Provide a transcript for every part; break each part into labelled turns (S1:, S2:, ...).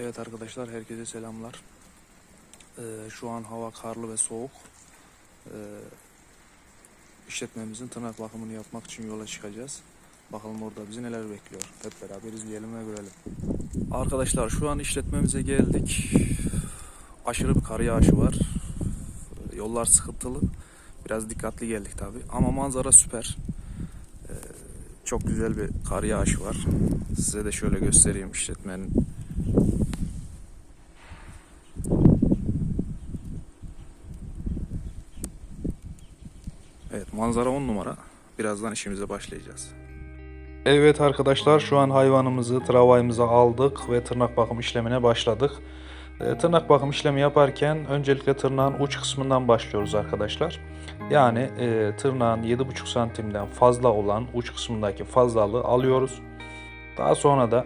S1: Evet arkadaşlar herkese selamlar. Ee, şu an hava karlı ve soğuk. Ee, işletmemizin tırnak bakımını yapmak için yola çıkacağız. Bakalım orada bizi neler bekliyor. Hep beraber izleyelim ve görelim. Arkadaşlar şu an işletmemize geldik. Aşırı bir kar yağışı var. Ee, Yollar sıkıntılı. Biraz dikkatli geldik tabi. Ama manzara süper. Ee, çok güzel bir kar yağışı var. Size de şöyle göstereyim işletmenin manzara 10 numara. Birazdan işimize başlayacağız. Evet arkadaşlar şu an hayvanımızı travayımıza aldık ve tırnak bakım işlemine başladık. E, tırnak bakım işlemi yaparken öncelikle tırnağın uç kısmından başlıyoruz arkadaşlar. Yani e, tırnağın 7,5 santimden fazla olan uç kısmındaki fazlalığı alıyoruz. Daha sonra da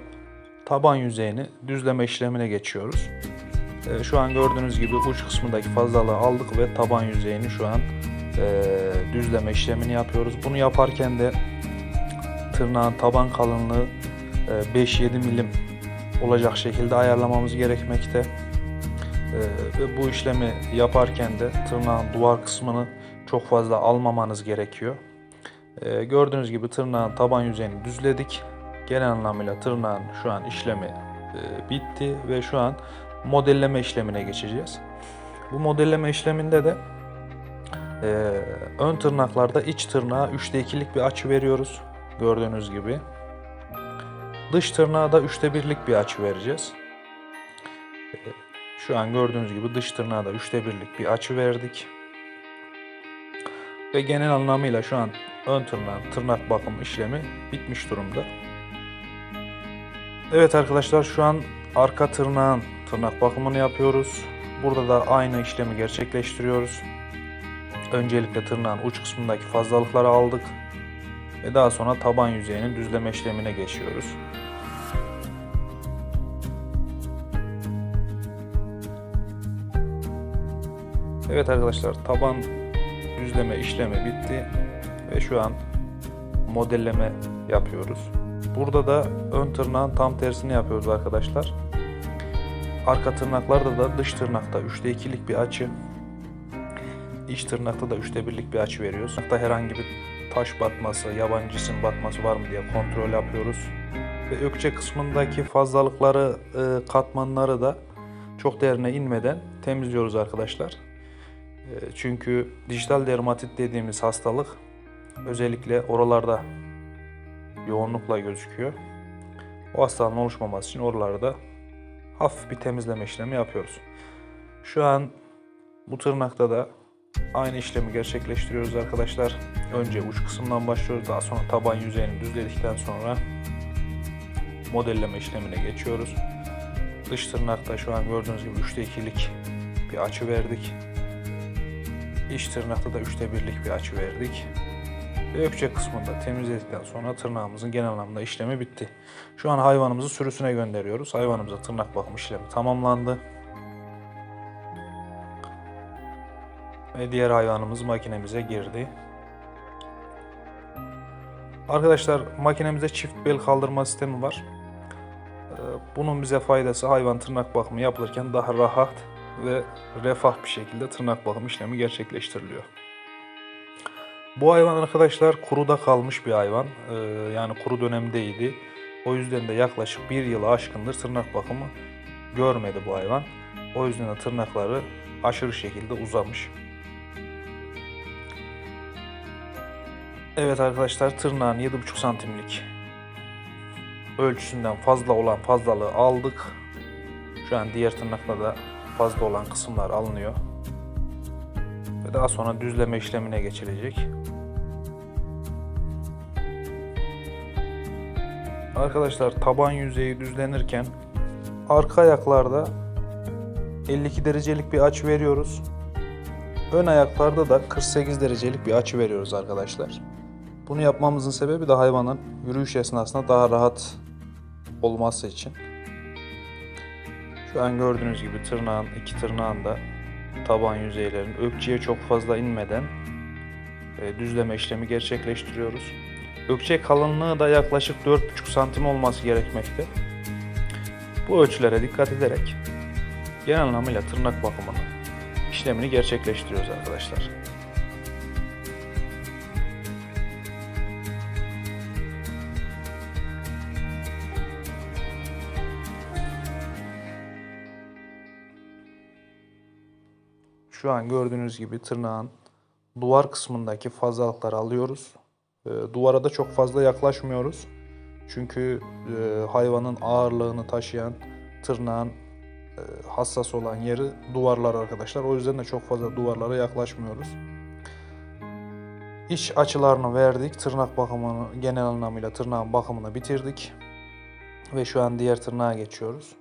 S1: taban yüzeyini düzleme işlemine geçiyoruz. E, şu an gördüğünüz gibi uç kısmındaki fazlalığı aldık ve taban yüzeyini şu an e, düzleme işlemini yapıyoruz. Bunu yaparken de tırnağın taban kalınlığı e, 5-7 milim olacak şekilde ayarlamamız gerekmekte. E, bu işlemi yaparken de tırnağın duvar kısmını çok fazla almamanız gerekiyor. E, gördüğünüz gibi tırnağın taban yüzeyini düzledik. Genel anlamıyla tırnağın şu an işlemi e, bitti ve şu an modelleme işlemine geçeceğiz. Bu modelleme işleminde de ee, ön tırnaklarda iç tırnağa 3'te 2'lik bir açı veriyoruz. Gördüğünüz gibi. Dış tırnağa da 3'te 1'lik bir açı vereceğiz. Ee, şu an gördüğünüz gibi dış tırnağa da 3'te 1'lik bir açı verdik. Ve genel anlamıyla şu an ön tırnağın tırnak bakım işlemi bitmiş durumda. Evet arkadaşlar şu an arka tırnağın tırnak bakımını yapıyoruz. Burada da aynı işlemi gerçekleştiriyoruz. Öncelikle tırnağın uç kısmındaki fazlalıkları aldık ve daha sonra taban yüzeyinin düzleme işlemine geçiyoruz. Evet arkadaşlar taban düzleme işlemi bitti ve şu an modelleme yapıyoruz. Burada da ön tırnağın tam tersini yapıyoruz arkadaşlar. Arka tırnaklarda da dış tırnakta 3'te 2'lik bir açı İç tırnakta da üçte birlik bir açı veriyoruz. Tırnakta herhangi bir taş batması, yabancı cisim batması var mı diye kontrol yapıyoruz. Ve ökçe kısmındaki fazlalıkları, e, katmanları da çok derine inmeden temizliyoruz arkadaşlar. E, çünkü dijital dermatit dediğimiz hastalık özellikle oralarda yoğunlukla gözüküyor. O hastalığın oluşmaması için oralarda hafif bir temizleme işlemi yapıyoruz. Şu an bu tırnakta da Aynı işlemi gerçekleştiriyoruz arkadaşlar. Önce uç kısımdan başlıyoruz. Daha sonra taban yüzeyini düzledikten sonra modelleme işlemine geçiyoruz. Dış tırnakta şu an gördüğünüz gibi 3'te 2'lik bir açı verdik. İç tırnakta da 3'te 1'lik bir açı verdik. Ve ökçe kısmında temizledikten sonra tırnağımızın genel anlamda işlemi bitti. Şu an hayvanımızı sürüsüne gönderiyoruz. Hayvanımıza tırnak bakım işlemi tamamlandı. Ve diğer hayvanımız makinemize girdi. Arkadaşlar makinemizde çift bel kaldırma sistemi var. Ee, Bunun bize faydası hayvan tırnak bakımı yapılırken daha rahat ve refah bir şekilde tırnak bakım işlemi gerçekleştiriliyor. Bu hayvan arkadaşlar kuruda kalmış bir hayvan. Ee, Yani kuru dönemdeydi. O yüzden de yaklaşık bir yılı aşkındır tırnak bakımı görmedi bu hayvan. O yüzden de tırnakları aşırı şekilde uzamış. Evet arkadaşlar tırnağın 7,5 santimlik ölçüsünden fazla olan fazlalığı aldık. Şu an diğer tırnakla da fazla olan kısımlar alınıyor. Ve daha sonra düzleme işlemine geçilecek. Arkadaşlar taban yüzeyi düzlenirken arka ayaklarda 52 derecelik bir açı veriyoruz. Ön ayaklarda da 48 derecelik bir açı veriyoruz arkadaşlar. Bunu yapmamızın sebebi de hayvanın yürüyüş esnasında daha rahat olması için. Şu an gördüğünüz gibi tırnağın iki tırnağın da taban yüzeylerin ökçeye çok fazla inmeden e, düzleme işlemi gerçekleştiriyoruz. Ökçe kalınlığı da yaklaşık 4,5 santim olması gerekmekte. Bu ölçülere dikkat ederek genel anlamıyla tırnak bakımını işlemini gerçekleştiriyoruz arkadaşlar. Şu an gördüğünüz gibi tırnağın duvar kısmındaki fazlalıkları alıyoruz. E, duvara da çok fazla yaklaşmıyoruz. Çünkü e, hayvanın ağırlığını taşıyan tırnağın e, hassas olan yeri duvarlar arkadaşlar. O yüzden de çok fazla duvarlara yaklaşmıyoruz. İç açılarını verdik. Tırnak bakımını genel anlamıyla tırnağın bakımını bitirdik. Ve şu an diğer tırnağa geçiyoruz.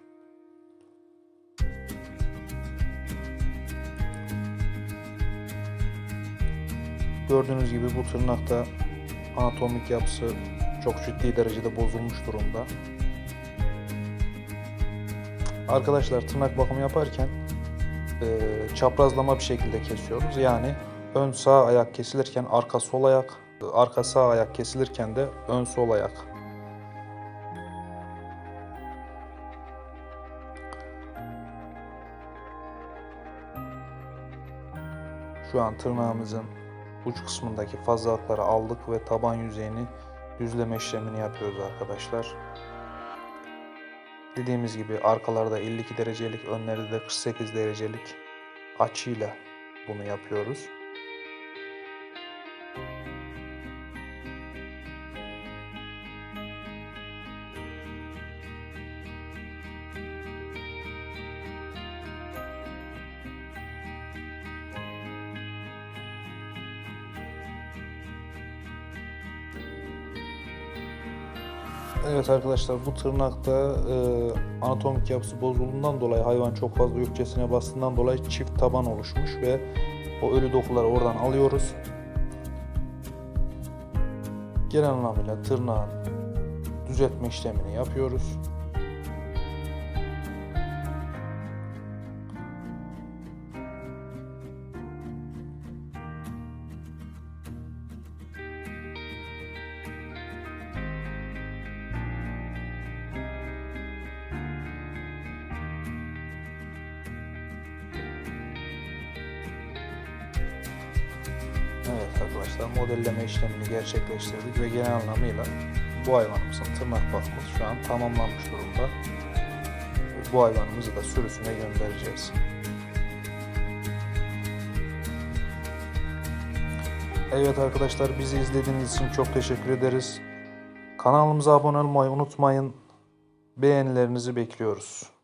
S1: Gördüğünüz gibi bu tırnakta anatomik yapısı çok ciddi derecede bozulmuş durumda. Arkadaşlar tırnak bakımı yaparken e, çaprazlama bir şekilde kesiyoruz. Yani ön sağ ayak kesilirken arka sol ayak, arka sağ ayak kesilirken de ön sol ayak. Şu an tırnağımızın uç kısmındaki fazlalıkları aldık ve taban yüzeyini düzleme işlemini yapıyoruz arkadaşlar. Dediğimiz gibi arkalarda 52 derecelik, önlerde de 48 derecelik açıyla bunu yapıyoruz. Evet arkadaşlar bu tırnakta e, anatomik yapısı bozulduğundan dolayı hayvan çok fazla ökçesine bastığından dolayı çift taban oluşmuş ve o ölü dokuları oradan alıyoruz. Genel anlamıyla tırnağın düzeltme işlemini yapıyoruz. Arkadaşlar modelleme işlemini gerçekleştirdik ve genel anlamıyla bu hayvanımızın tırnak bakımı şu an tamamlanmış durumda. Bu hayvanımızı da sürüsüne göndereceğiz. Evet arkadaşlar bizi izlediğiniz için çok teşekkür ederiz. Kanalımıza abone olmayı unutmayın. Beğenilerinizi bekliyoruz.